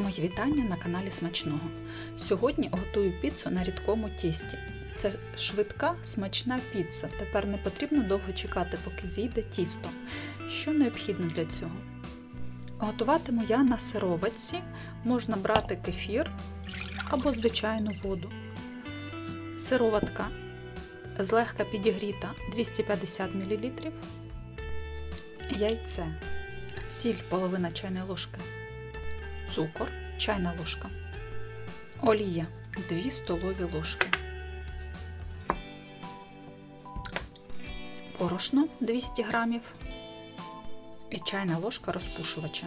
Мої вітання на каналі Смачного. Сьогодні готую піцу на рідкому тісті. Це швидка, смачна піца. Тепер не потрібно довго чекати, поки зійде тісто. Що необхідно для цього? Готуватиму я на сироватці. Можна брати кефір або звичайну воду. Сироватка злегка підігріта 250 мл. Яйце, сіль половина чайної ложки цукор, чайна ложка, олія 2 столові ложки, борошно 200 грамів і чайна ложка розпушувача.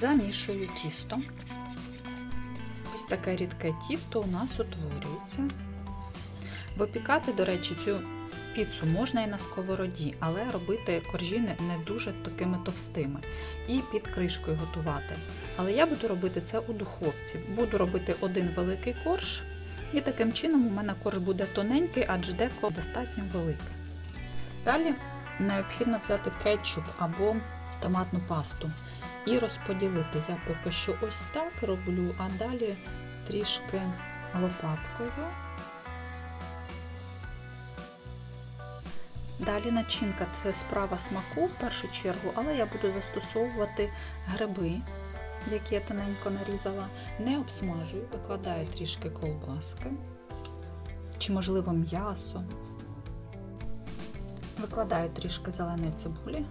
Замішую тісто. Ось таке рідке тісто у нас утворюється. Випікати, до речі, цю Піцу можна і на сковороді, але робити коржі не дуже такими товстими і під кришкою готувати. Але я буду робити це у духовці. Буду робити один великий корж, і таким чином у мене корж буде тоненький, адже деко достатньо велике. Далі необхідно взяти кетчуп або томатну пасту і розподілити. Я поки що ось так роблю, а далі трішки лопаткою. Далі начинка це справа смаку в першу чергу, але я буду застосовувати гриби, які я тоненько нарізала, не обсмажую, викладаю трішки ковбаски чи, можливо, м'ясо. Викладаю трішки зеленої цибулі,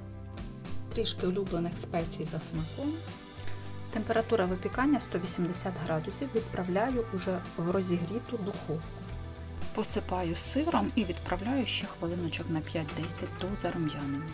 трішки улюблених спецій за смаком. Температура випікання 180 градусів, відправляю уже в розігріту духовку. Посипаю сиром і відправляю ще хвилиночок на 5-10 до зарум'янення.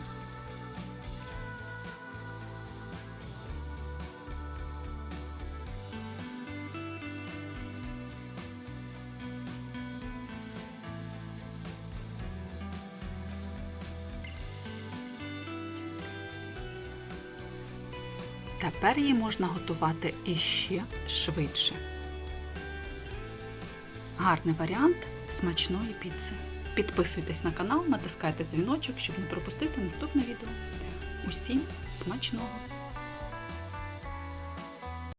Тепер її можна готувати іще швидше. Гарний варіант смачної піци. Підписуйтесь на канал, натискайте дзвіночок, щоб не пропустити наступне відео. Усім смачного!